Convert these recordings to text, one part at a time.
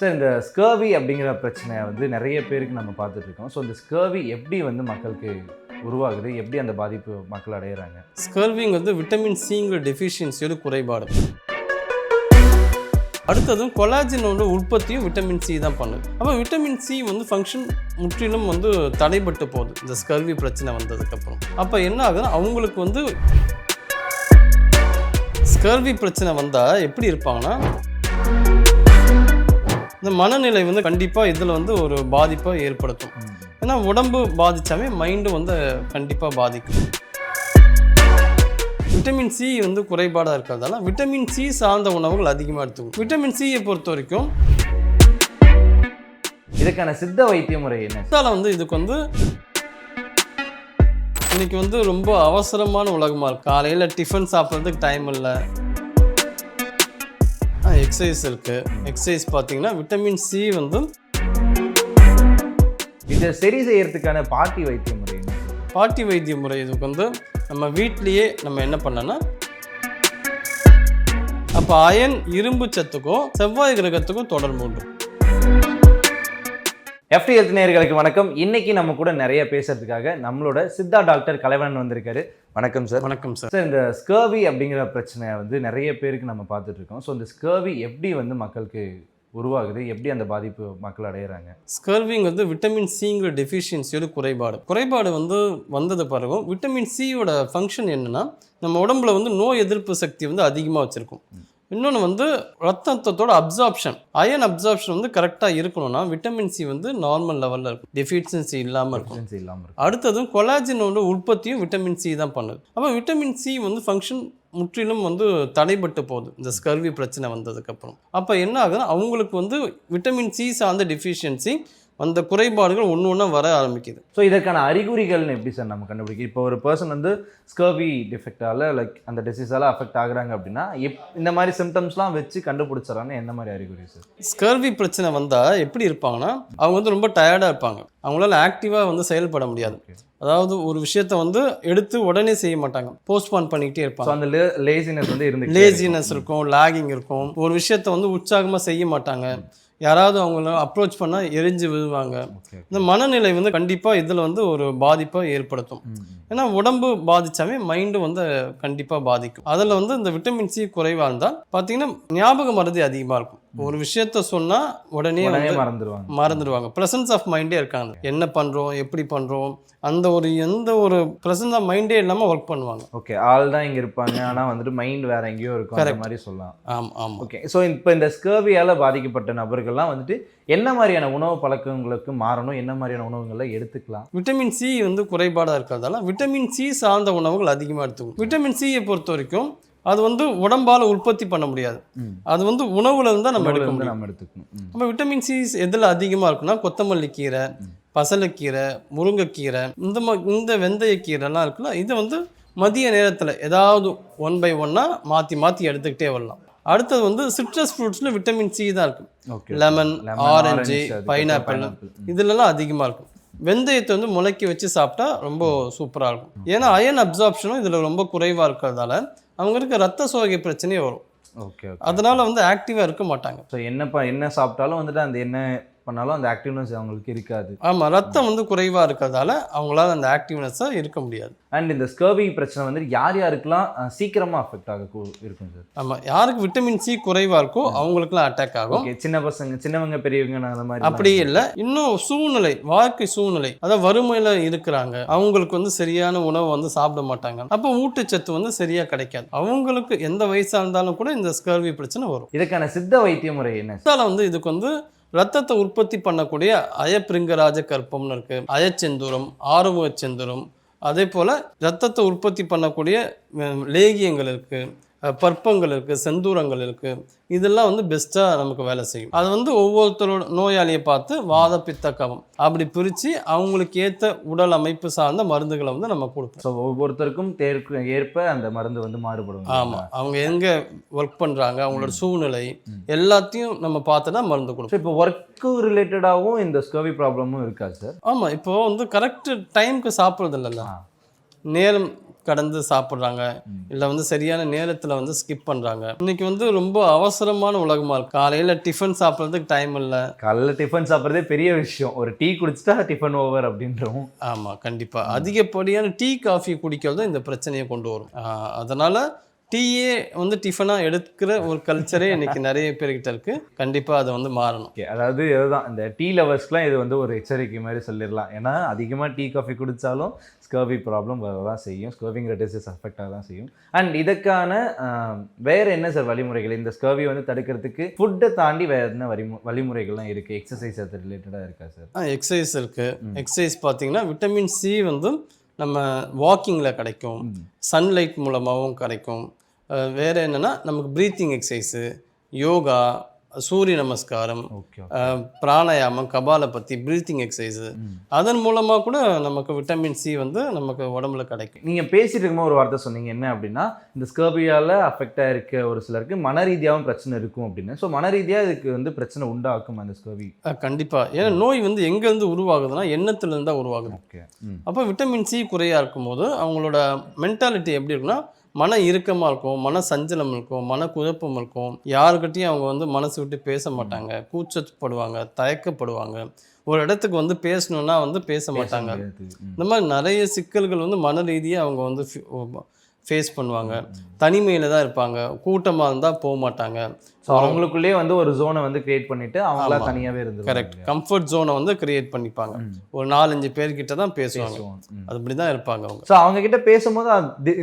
Sir இந்த scurvy அப்படிங்கிற பிரச்சனை வந்து நிறைய பேருக்கு நம்ம பார்த்துட்ருக்கோம் ஸோ இந்த ஸ்கர்வி எப்படி வந்து மக்களுக்கு உருவாகுது? எப்படி அந்த பாதிப்பு மக்கள் அடையிறாங்க? ஸ்கர்விங் வந்து விட்டமின் சிங்கிற டெஃபிஷியன்சியோட குறைபாடு. அடுத்ததும் கொலாஜினோட உற்பத்தியும் விட்டமின் சி தான் பண்ணுது. அப்போ விட்டமின் சி வந்து ஃபங்க்ஷன் முற்றிலும் வந்து தடைபட்டு போகுது. இந்த ஸ்கர்வி பிரச்சனை வந்ததுக்கப்புறம். அப்போ என்ன ஆகுதுன்னா அவங்களுக்கு வந்து ஸ்கர்வி பிரச்சனை வந்தால் எப்படி இருப்பாங்கன்னா இந்த மனநிலை வந்து கண்டிப்பாக இதில் வந்து ஒரு பாதிப்பை ஏற்படுத்தும். ஏன்னா உடம்பு பாதிச்சாவே மைண்டு வந்து கண்டிப்பாக பாதிக்கும். விட்டமின் சி வந்து குறைபாடாக இருக்கிறதால விட்டமின் சி சார்ந்த உணவுகள் அதிகமாக எடுத்துக்கும். விட்டமின் சியை பொறுத்த வரைக்கும் இதுக்கான சித்த வைத்திய முறை என்ன? வந்து இதுக்கு வந்து இன்னைக்கு வந்து ரொம்ப அவசரமான உலகமாக இருக்கு. காலையில் டிஃபன் சாப்பிட்றதுக்கு டைம் இல்லை. எக்ஸசைஸ் இருக்குது எக்ஸசைஸ் பார்த்தீங்கன்னா விட்டமின் சி வந்து இதை சரி செய்யறதுக்கான பாட்டி வைத்திய முறை பாட்டி வைத்திய முறை இதுக்கு வந்து நம்ம வீட்லேயே நம்ம என்ன பண்ணோன்னா அப்போ அயன் இரும்பு சத்துக்கும் செவ்வாய் கிரகத்துக்கும் தொடர்பு உண்டு. எஃப்டி ஹெல்த் நேயர்களுக்கு வணக்கம். இன்னைக்கு நம்ம கூட நிறைய பேசுறதுக்காக நம்மளோட சித்தா டாக்டர் கலைவணன் வந்திருக்காரு. வணக்கம் சார். வணக்கம் சார். சார் இந்த ஸ்கர்வி அப்படிங்கிற பிரச்சனை வந்து நிறைய பேருக்கு நம்ம பார்த்துட்டு இருக்கோம். ஸோ இந்த ஸ்கர்வி எப்படி வந்து மக்களுக்கு உருவாகுது? எப்படி அந்த பாதிப்பு மக்கள் அடையிறாங்க? ஸ்கர்விங் வந்து விட்டமின் சிங்கிற டெஃபிஷியன்சியோட குறைபாடு. குறைபாடு வந்து வந்தது பிறகும் விட்டமின் சியோட ஃபங்க்ஷன் என்னன்னா நம்ம உடம்புல வந்து நோய் எதிர்ப்பு சக்தி வந்து அதிகமாக வச்சுருக்கும். இன்னொன்று வந்து ரத்தத்தோட அப்சார்ப்ஷன் அயன் அப்சார்ப்ஷன் வந்து கரெக்டாக இருக்கணும்னா விட்டமின் சி வந்து நார்மல் லெவலில் இருக்கும். டெஃபிஷியன்சி இல்லாமல் இருக்கும். Deficiency இல்லாம இருக்கும். அடுத்ததும் கொலாஜினோட உற்பத்தியும் விட்டமின் சி தான் பண்ணுது. அப்போ விட்டமின் சி வந்து ஃபங்க்ஷன் முற்றிலும் வந்து தடைபட்டு போகுது. இந்த ஸ்கர்வி பிரச்சனை வந்ததுக்கப்புறம் அப்போ என்ன ஆகுதுன்னா அவங்களுக்கு வந்து விட்டமின் சி சார்ந்த டெஃபிஷியன்சி அந்த குறைபாடுகள் ஒன்று ஒன்றா வர ஆரம்பிக்குது. ஸோ இதற்கான அறிகுறிகள்னு எப்படி சார் நம்ம கண்டுபிடிக்கும் இப்போ ஒரு பர்சன் வந்து ஸ்கர்வி டிஃபெக்டால லைக் அந்த டிசீஸால அஃபெக்ட் ஆகுறாங்க அப்படின்னா எப் இந்த மாதிரி சிம்டம்ஸ்லாம் வச்சு கண்டுபிடிச்சிடறான்னு எந்த மாதிரி அறிகுறி சார் ஸ்கர்வி பிரச்சனை வந்தால் எப்படி இருப்பாங்கன்னா அவங்க வந்து ரொம்ப டயர்டாக இருப்பாங்க. அவங்களால ஆக்டிவாக வந்து செயல்பட முடியாது. அதாவது ஒரு விஷயத்த வந்து எடுத்து உடனே செய்ய மாட்டாங்க. போஸ்ட்பான் பண்ணிக்கிட்டே இருப்பாங்க. அந்த லேசினஸ் வந்து இருந்து லேசினஸ் இருக்கும். லாகிங் இருக்கும். ஒரு விஷயத்த வந்து உற்சாகமாக செய்ய மாட்டாங்க. யாராவது அவங்கள அப்ரோச் பண்ணால் எரிஞ்சு விழுவாங்க. இந்த மனநிலை வந்து கண்டிப்பாக இதில் வந்து ஒரு பாதிப்பை ஏற்படுத்தும். ஏன்னா உடம்பு பாதிச்சாவே மைண்டு வந்து கண்டிப்பாக பாதிக்கும். அதில் வந்து இந்த விட்டமின் சி குறைவாக இருந்தால் பார்த்தீங்கன்னா ஞாபக மருதி அதிகமாக இருக்கும். ஒரு விஷயத்த சொன்னால் உடனே மறந்துடுவாங்க மறந்துடுவாங்க ப்ரெசன்ஸ் ஆஃப் மைண்டே இருக்காங்க. என்ன பண்ணுறோம் எப்படி பண்ணுறோம் அந்த ஒரு எந்த ஒரு ப்ரெசன்ஸ் ஆஃப் மைண்டே இல்லாமல் ஒர்க் பண்ணுவாங்க. ஓகே ஆள் தான் இங்க இருப்பாங்க. ஆனா வந்துட்டு மைண்ட் வேற எங்கேயோ இருக்கும். அந்த. மாதிரி சொல்லலாம். ஆமாம் ஆமாம் ஓகே ஸோ இப்போ இந்த ஸ்கர்வியால பாதிக்கப்பட்ட நபர்கள்லாம் வந்துட்டு என்ன மாதிரியான உணவு பழக்கங்களுக்கு மாறணும்? என்ன மாதிரியான உணவுகளை எடுத்துக்கலாம்? விட்டமின் சி வந்து குறைபாடாக இருக்கிறதால விட்டமின் சி சார்ந்த உணவுகள் அதிகமாக எடுத்துக்கும் விட்டமின் சியை பொறுத்த வரைக்கும் அது வந்து உடம்பால் உற்பத்தி பண்ண முடியாது. அது வந்து உணவுல இருந்து தான் நம்ம எடுக்க முடியும். நம்ம எடுத்துக்கணும். ம். நம்ம விட்டமின் சி எதில் அதிகமாக இருக்குன்னா கொத்தமல்லி கீரை பசலைக்கீரை முருங்கைக்கீரை இந்த மா இந்த வெந்தயக்கீரைலாம் இருக்குல்ல இது வந்து மதிய நேரத்தில் ஏதாவது ஒன் பை ஒன்னாக மாற்றி மாற்றி எடுத்துக்கிட்டே வரலாம். அடுத்தது வந்து சிட்ரஸ் ஃப்ரூட்ஸில் விட்டமின் சி தான் இருக்குது ஓகே லெமன் ஆரஞ்சு பைனாப்பிள். இதுலலாம் அதிகமாக இருக்கும் வெந்தயத்தை வந்து முளைக்க வச்சு சாப்பிட்டா ரொம்ப சூப்பராக இருக்கும். ஏன்னா அயன் அப்சார்ப்ஷனும் இதில் ரொம்ப குறைவாக இருக்கிறதால அவங்களுக்கு ரத்த சோகை பிரச்சனையே வரும். ஓகே ஓகே அதனால வந்து ஆக்டிவாக இருக்க மாட்டாங்க. ஸோ என்ன ப என்ன சாப்பிட்டாலும் வந்துட்டு அந்த என்ன பண்ணாலும் அந்த ஆக்டிவ்னஸ் அவங்களுக்கு இருக்காது. ஆமாம் ரத்தம் வந்து குறைவாக இருக்கிறதால அவங்களால அந்த ஆக்டிவ்னஸாக இருக்க முடியாது. அண்ட் இந்த ஸ்கர்வி பிரச்சனை வந்து யார் யாருக்கெல்லாம் அஹ், சீக்கிரமா அஃபெக்ட் ஆக இருக்கும் சார் ஆமாம் யாருக்கு விட்டமின் சி குறைவாக இருக்கோ அவங்களுக்குலாம் அட்டாக் ஆகும். ஓகே சின்ன பசங்க சின்னவங்க பெரியவங்க அந்த மாதிரி அப்படி இல்லை இன்னும் சூழ்நிலை வாழ்க்கை சூழ்நிலை அதாவது வறுமையில் இருக்கிறாங்க. அவங்களுக்கு வந்து சரியான உணவு வந்து சாப்பிட மாட்டாங்க. அப்போ ஊட்டச்சத்து வந்து சரியாக கிடைக்காது. அவங்களுக்கு எந்த வயசாக இருந்தாலும் கூட இந்த ஸ்கர்வி பிரச்சனை வரும். இதுக்கான சித்த வைத்திய முறை என்ன? வந்து இதுக்கு வந்து ரத்தத்தை உற்பத்தி பண்ணக்கூடிய அயப்பிருங்கராஜ கற்பம்னு இருக்குது அயச்செந்தூரம் ஆறுமுக செந்தூரம். அதே போல் ரத்தத்தை உற்பத்தி பண்ணக்கூடிய லேகியங்கள் இருக்குது பற்பங்கள் இருக்கு செந்தூரங்கள் இருக்கு. இதெல்லாம் வந்து பெஸ்ட்டாக நமக்கு வேலை செய்யும். அது வந்து ஒவ்வொருத்தரோட நோயாளியை பார்த்து வாத பித்த கவம் அப்படி பிரித்து அவங்களுக்கு ஏற்ற உடல் அமைப்பு சார்ந்த மருந்துகளை வந்து நம்ம கொடுப்போம். ஸோ ஒவ்வொருத்தருக்கும் தேர்க்கு ஏற்ப அந்த மருந்து வந்து மாறுபடும் ஆமாம் அவங்க எங்கே ஒர்க் பண்ணுறாங்க அவங்களோட சூழ்நிலை எல்லாத்தையும் நம்ம பார்த்து தான் மருந்து கொடுப்போம். இப்போ ஒர்க்கு ரிலேட்டடாகவும் இந்த ஸ்கர்வி ப்ராப்ளமும் இருக்காது சார் ஆமாம் இப்போ வந்து கரெக்ட் டைம்க்கு சாப்பிட்றது இல்லைல்ல. நேரம் கடந்து சாப்பிட்றாங்க. இல்லை வந்து சரியான நேரத்தில் வந்து ஸ்கிப் பண்ணுறாங்க இன்னைக்கு வந்து ரொம்ப அவசரமான உலகமாக இருக்கு. காலையில் டிஃபன் சாப்பிட்றதுக்கு டைம் இல்லை. காலைல டிஃபன் சாப்பிட்றதே பெரிய விஷயம். ஒரு டீ குடிச்சிட்டா டிஃபன் ஓவர் அப்படின்றோம் ஆமாம் கண்டிப்பாக அதிகப்படியான டீ காஃபி குடிக்கிறது தான் இந்த பிரச்சனையை கொண்டு வரும். அதனால டீயே வந்து டிஃபனாக எடுக்கிற ஒரு கல்ச்சரே இன்னைக்கு நிறைய பேர்கிட்ட இருக்கு. கண்டிப்பாக அதை வந்து மாறணும். ஓகே அதாவது இதுதான் இந்த டீ லவர்ஸ்க்குலாம் இது வந்து ஒரு எச்சரிக்கை மாதிரி சொல்லிடலாம். ஏன்னா அதிகமாக டீ காஃபி குடித்தாலும் ஸ்கர்வி ப்ராப்ளம் வரதான் செய்யும். ஸ்கர்விங்கிற டிசீஸ் அஃபெக்ட் ஆக தான் செய்யும். அண்ட் இதுக்கான ஆஹ், வேற என்ன சார் வழிமுறைகள்? இந்த ஸ்கர்வி வந்து தடுக்கிறதுக்கு ஃபுட்டை தாண்டி வேற என்ன வழிமு வழிமுறைகள்லாம் இருக்குது எக்ஸசைஸ் அது ரிலேட்டடாக இருக்கா சார் எக்ஸசைஸ் இருக்குது எக்ஸசைஸ் பார்த்தீங்கன்னா விட்டமின் சி வந்து நம்ம வாக்கிங்கில் கிடைக்கும். சன்லைட் மூலமாகவும் கிடைக்கும். வேற என்னென்னா நமக்கு ப்ரீத்திங் எக்ஸசைஸு யோகா சூரிய நமஸ்காரம் பிராணாயாமம் கபாலபத்தி ப்ரீத்திங் எக்ஸசைஸு அதன் மூலமாக கூட நமக்கு விட்டமின் சி வந்து நமக்கு உடம்புல கிடைக்கும். நீங்கள் பேசிட்டு இருக்கும்போது ஒரு வார்த்தை சொன்னீங்க என்ன அப்படின்னா இந்த ஸ்கர்பியால் அஃபெக்ட் ஆயிருக்க ஒரு சிலருக்கு மன ரீதியாகவும் பிரச்சனை இருக்கும் அப்படின்னு. ஸோ மன ரீதியாக இதுக்கு வந்து பிரச்சனை உண்டாக்கும் அந்த ஸ்கர்வி அஹ் கண்டிப்பா. ஏன்னா நோய் வந்து எங்கேருந்து உருவாகுதுன்னா எண்ணத்துலேருந்து தான் உருவாகுது அப்போ விட்டமின் சி குறையாக இருக்கும்போது அவங்களோட மென்டாலிட்டி எப்படி இருக்குன்னா மன இறுக்கமாக இருக்கும் மன சஞ்சலம் இருக்கும் மன குழப்பம் இருக்கும். யாருக்கிட்டையும் அவங்க வந்து மனசு விட்டு பேச மாட்டாங்க. கூச்சப்படுவாங்க தயக்கப்படுவாங்க. ஒரு இடத்துக்கு வந்து பேசணுன்னா வந்து பேச மாட்டாங்க. இந்த மாதிரி நிறைய சிக்கல்கள் வந்து மன ரீதியாக அவங்க வந்து ஃபேஸ் பண்ணுவாங்க. தனிமையில் தான் இருப்பாங்க. கூட்டமாக இருந்தால் போக மாட்டாங்க ஸோ அவங்களுக்குள்ளேயே வந்து ஒரு ஜோனை வந்து கிரியேட் பண்ணிட்டு அவங்களா ஆமா. தனியாவே இருந்து கரெக்ட் கம்ஃபர்ட் ஜோனை வந்து கிரியேட் பண்ணிப்பாங்க. ஒரு நாலஞ்சு பேர்கிட்ட தான் பேசுவாங்க. அது அப்படி தான் இருப்பாங்க அவங்க. ஸோ அவங்க கிட்ட பேசும்போது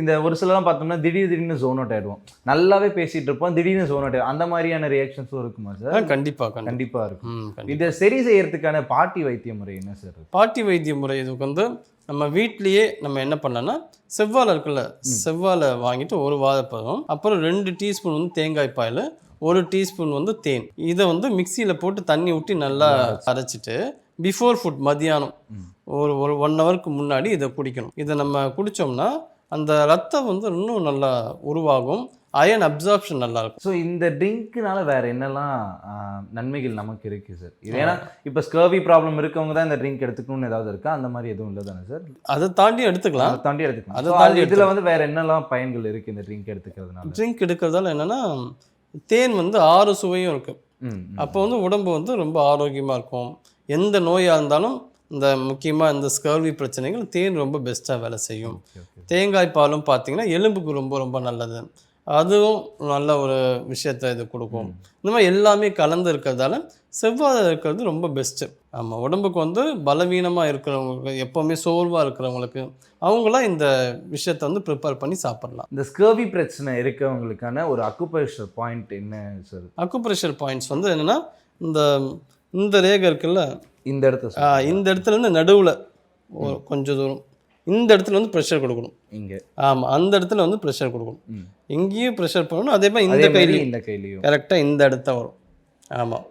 இந்த ஒரு சிலலாம் பார்த்தோம்னா திடீர் திடீர்னு ஜோன் அவுட் ஆயிடுவோம். நல்லாவே பேசிட்டு இருப்போம். திடீர்னு ஜோன் அவுட் அந்த மாதிரியான ரியாக்ஷன்ஸும் இருக்குமா சார் கண்டிப்பா கண்டிப்பா. கண்டிப்பா இருக்கும். இதை சரி செய்யறதுக்கான பாட்டி வைத்திய முறை என்ன சார்? பாட்டி வைத்திய முறை இதுக்கு வந்து நம்ம வீட்லேயே நம்ம என்ன பண்ணோம்னா செவ்வாழை இருக்குல்ல செவ்வாழை வாங்கிட்டு ஒரு வாழைப்பழம் அப்புறம் ரெண்டு டீஸ்பூன் வந்து தேங்காய் பால் ஒரு டீஸ்பூன் வந்து தேன். இதை வந்து மிக்சியில் போட்டு தண்ணி ஊற்றி நல்லா அரைச்சிட்டு பிஃபோர் ஃபுட் மதியானம் ஒரு ஒரு ஒன் ஹவருக்கு முன்னாடி இதை குடிக்கணும். இதை நம்ம குடித்தோம்னா அந்த ரத்தம் வந்து இன்னும் நல்லா உருவாகும். அயன் அப்சார்ப்ஷன் நல்லா இருக்கும் ஸோ இந்த ட்ரிங்க்னால வேற என்னெல்லாம் நன்மைகள் நமக்கு இருக்கு சார் இது ஏன்னா இப்போ ஸ்கர்வி ப்ராப்ளம் இருக்கவங்க தான் இந்த ட்ரிங்க் எடுத்துக்கணும்னு ஏதாவது இருக்கா? அந்த மாதிரி எதுவும் இல்லை தானே சார் அதை தாண்டி எடுத்துக்கலாம். அதை தாண்டி எடுத்துக்கலாம். அதை தாண்டி இதுல வந்து வேற என்னெல்லாம் பயன்கள் இருக்கு இந்த ட்ரிங்க் எடுத்துக்கிறதுனால? ட்ரிங்க் எடுக்கிறதால என்னன்னா தேன் வந்து ஆறு சுவையும் இருக்குது ம் ம். அப்போ வந்து உடம்பு வந்து ரொம்ப ஆரோக்கியமாக இருக்கும். எந்த நோயாக இருந்தாலும் இந்த முக்கியமாக இந்த ஸ்கர்வி பிரச்சனைகள் தேன் ரொம்ப பெஸ்ட்டாக வேலை செய்யும். தேங்காய் பாலும் பார்த்தீங்கன்னா எலும்புக்கு ரொம்ப ரொம்ப நல்லது. அதுவும் நல்ல ஒரு விஷயத்தை இது கொடுக்கும். இந்த மாதிரி எல்லாமே கலந்து இருக்கிறதால செவ்வாழை இருக்கிறது ரொம்ப பெஸ்ட்டு ஆமாம் உடம்புக்கு வந்து பலவீனமாக இருக்கிறவங்களுக்கு எப்போவுமே சோர்வாக இருக்கிறவங்களுக்கு அவங்களாம் இந்த விஷயத்தை வந்து ப்ரிப்பேர் பண்ணி சாப்பிட்லாம். இந்த ஸ்கர்வி பிரச்சனை இருக்கவங்களுக்கான ஒரு அக்குபேஷர் பாயிண்ட் என்ன சார் அக்குப்ரெஷர் பாயிண்ட்ஸ் வந்து என்னென்னா இந்த இந்த ரேகை இருக்குல்ல? இந்த இடத்த ஆ, இந்த இடத்துல இருந்து நடுவில் கொஞ்சம் தூரம். இந்த இடத்துல வந்து ப்ரெஷர் கொடுக்கணும். இங்க. ஆமாம் அந்த இடத்துல வந்து ப்ரெஷர் கொடுக்கணும். இங்கேயும் ப்ரெஷர் பண்ணணும் அதே மாதிரி இந்த கையிலையும். இந்த கையிலையும். கரெக்டாக இந்த இடத்த வரும். ஆமாம்.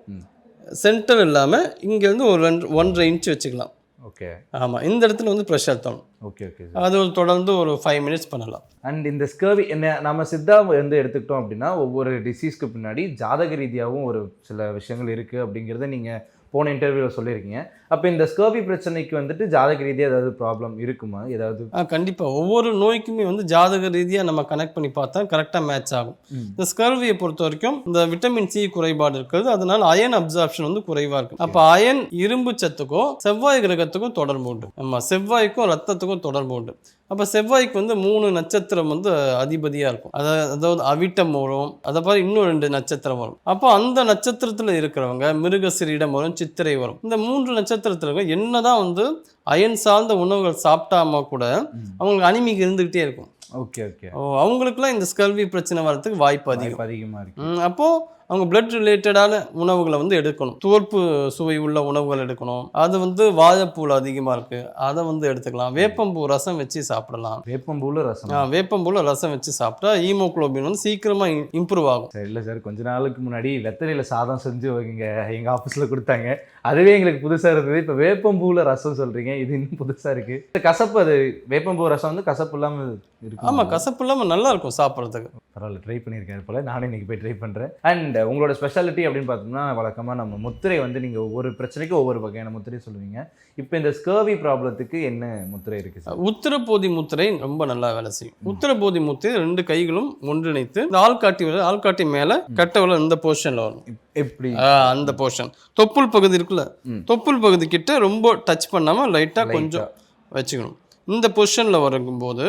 சென்டர் இல்லாமல் இங்கேருந்து ஒரு ரெண்டு ஒன்றரை இன்ச் வச்சுக்கலாம். ஓகே. ஆமாம் இந்த இடத்துல வந்து ப்ரெஷர் தரணும். ஓகே ஓகே அது ஒரு தொடர்ந்து ஒரு ஃபைவ் மினிட்ஸ் பண்ணலாம். அண்ட் இந்த ஸ்கர்வி என்ன நம்ம சித்தா வந்து எடுத்துக்கிட்டோம் அப்படின்னா ஒவ்வொரு டிசீஸ்க்கு பின்னாடி ஜாதக ரீதியாகவும் ஒரு சில விஷயங்கள் இருக்கு அப்படிங்கிறத நீங்க போன இன்டர்வியூவில் சொல்லியிருக்கீங்க. அப்போ இந்த ஸ்கர்வி பிரச்சனைக்கு வந்துட்டு ஜாதக ரீதியாக ஏதாவது ப்ராப்ளம் இருக்குமா? ஏதாவது? கண்டிப்பாக ஒவ்வொரு நோய்க்குமே வந்து ஜாதக ரீதியாக நம்ம கனெக்ட் பண்ணி பார்த்தா கரெக்டாக மேட்ச் ஆகும். இந்த ஸ்கர்வியை பொறுத்த வரைக்கும் இந்த விட்டமின் சி குறைபாடு இருக்கிறது. அதனால அயன் அப்சார்ப்ஷன் வந்து குறைவாக இருக்கும். அப்போ அயன் இரும்பு சத்துக்கும் செவ்வாய் கிரகத்துக்கும் தொடர்பு உண்டு. ஆமாம் செவ்வாய்க்கும் ரத்தத்துக்கும் தொடர்பு உண்டு. அப்போ செவ்வாய்க்கு வந்து மூணு நட்சத்திரம் வந்து அதிபதியாக இருக்கும். அதாவது அதாவது அவிட்டம் வரும். அதை மாதிரி இன்னும் ரெண்டு நட்சத்திரம் வரும். அப்போ அந்த நட்சத்திரத்தில் இருக்கிறவங்க மிருகசிரியிடம் வரும் சித்திரை வரும். இந்த மூன்று நட்சத்திரத்தில் இருக்க என்னதான் வந்து அயன் சார்ந்த உணவுகள் சாப்பிட்டாம கூட அவங்களுக்கு அனிமிக் இருந்துகிட்டே இருக்கும். Okay okay. ஓ, அவங்களுக்குலாம் இந்த ஸ்கல்வி பிரச்சனை வர்றதுக்கு வாய்ப்பு அதிகம். அதிகமாக இருக்கு. ம், அப்போ அவங்க பிளட் ரிலேட்டடான உணவுகளை வந்து எடுக்கணும். தோற்பு சுவை உள்ள உணவுகள் எடுக்கணும். அது வந்து வாழைப்பூவில் அதிகமாக இருக்கு. அதை வந்து எடுத்துக்கலாம். வேப்பம்பூ ரசம் வச்சு சாப்பிடலாம். வேப்பம்பூல ரசம். ஆ, வேப்பம்பூல ரசம் வச்சு சாப்பிட்டா ஹீமோகுளோபின் வந்து சீக்கிரமா இம்ப்ரூவ் ஆகும். சரி இல்லை சார். கொஞ்ச நாளுக்கு முன்னாடி வெத்தலையில் சாதம் செஞ்சு இங்கே எங்கள் ஆஃபீஸில் கொடுத்தாங்க. அதுவே எங்களுக்கு புதுசாக இருந்தது. இப்போ வேப்பம்பூவில் ரசம் சொல்கிறீங்க இது இன்னும் புதுசாக இருக்குது கசப்பு அது வேப்பம்பூ ரசம் வந்து கசப்பு இல்லாமல் இருக்கும். ஆமாம் கசப்பு இல்லாமல் நல்லா இருக்கும் சாப்பிட்றதுக்கு. பரவாயில்ல ட்ரை பண்ணியிருக்காரு போல. நானும் இன்னைக்கு போய் ட்ரை பண்ணுறேன் அண்ட் உங்களோட ஸ்பெஷாலிட்டி அப்படின்னு பார்த்தோம்னா வழக்கமாக நம்ம முத்திரை வந்து நீங்கள் ஒவ்வொரு பிரச்சனைக்கும் ஒவ்வொரு வகையான முத்திரை சொல்லுவீங்க. இப்போ இந்த ஸ்கர்வி ப்ராப்ளத்துக்கு என்ன முத்திரை இருக்குது சார் உத்தரபோதி முத்திரை ரொம்ப நல்லா வேலை செய்யும். உத்தரபோதி முத்திரை ரெண்டு கைகளும் ஒன்றிணைத்து இந்த ஆள்காட்டி ஆள்காட்டி மேலே கட்டை விரல் இந்த பொசிஷனில் வரும். எப்படி? அந்த போர்ஷன் தொப்புள் பகுதி இருக்குல்ல. தொப்புள் பகுதி கிட்ட ரொம்ப டச் பண்ணாமல் லைட்டாக கொஞ்சம் வச்சுக்கணும். இந்த பொசிஷனில் வரும்போது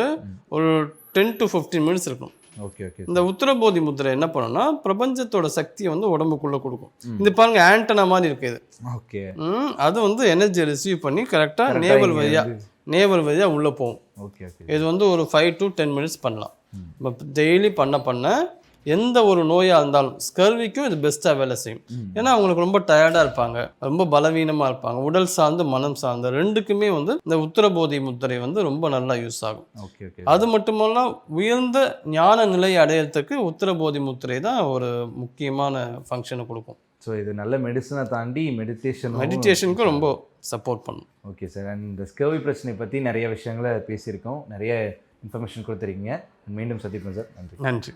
ஒரு டென் டு ஃபிஃப்டீன் மினிட்ஸ் இருக்கும். ஓகே ஓகே இந்த உத்தரபோதி முத்திரை என்ன பண்ணும்னா பிரபஞ்சத்தோட சக்தியை வந்து உடம்புக்குள்ளே கொடுக்கும். இது பாருங்க ஆண்டனா மாதிரி இருக்கு இது. ஓகே. அது வந்து எனர்ஜியை ரிசீவ் பண்ணி கரெக்டாக நேவல் வழியாக நேவல் வழியாக உள்ளே போகும். Okay okay. இது வந்து ஒரு ஃபைவ் டு டென் மினிட்ஸ் பண்ணலாம். இப்போ டெய்லி பண்ண பண்ண எந்த ஒரு நோயாக இருந்தாலும் ஸ்கர்விக்கும் இது பெஸ்ட்டாக வேலை செய்யும். ஏன்னா அவங்களுக்கு ரொம்ப டயர்டாக இருப்பாங்க. ரொம்ப பலவீனமாக இருப்பாங்க. உடல் சார்ந்து மனம் சார்ந்து ரெண்டுக்குமே வந்து இந்த உத்தரபோதி முத்திரை வந்து ரொம்ப நல்லா யூஸ் ஆகும். Okay okay. அது மட்டுமல்ல உயர்ந்த ஞான நிலையை அடையிறதுக்கு உத்தரபோதி முத்திரை தான் ஒரு முக்கியமான ஃபங்க்ஷனை கொடுக்கும். ஸோ இது நல்ல மெடிசனை தாண்டி மெடிடேஷன் மெடிடேஷனுக்கும் ரொம்ப சப்போர்ட் பண்ணும். ஓகே சார் அண்ட் இந்த ஸ்கர்வி பிரச்சனை பற்றி நிறைய விஷயங்களை பேசியிருக்கோம். நிறைய இன்ஃபர்மேஷன் கொடுத்துருக்கீங்க. மீண்டும் சந்திப்போம் சார் நன்றி. நன்றி.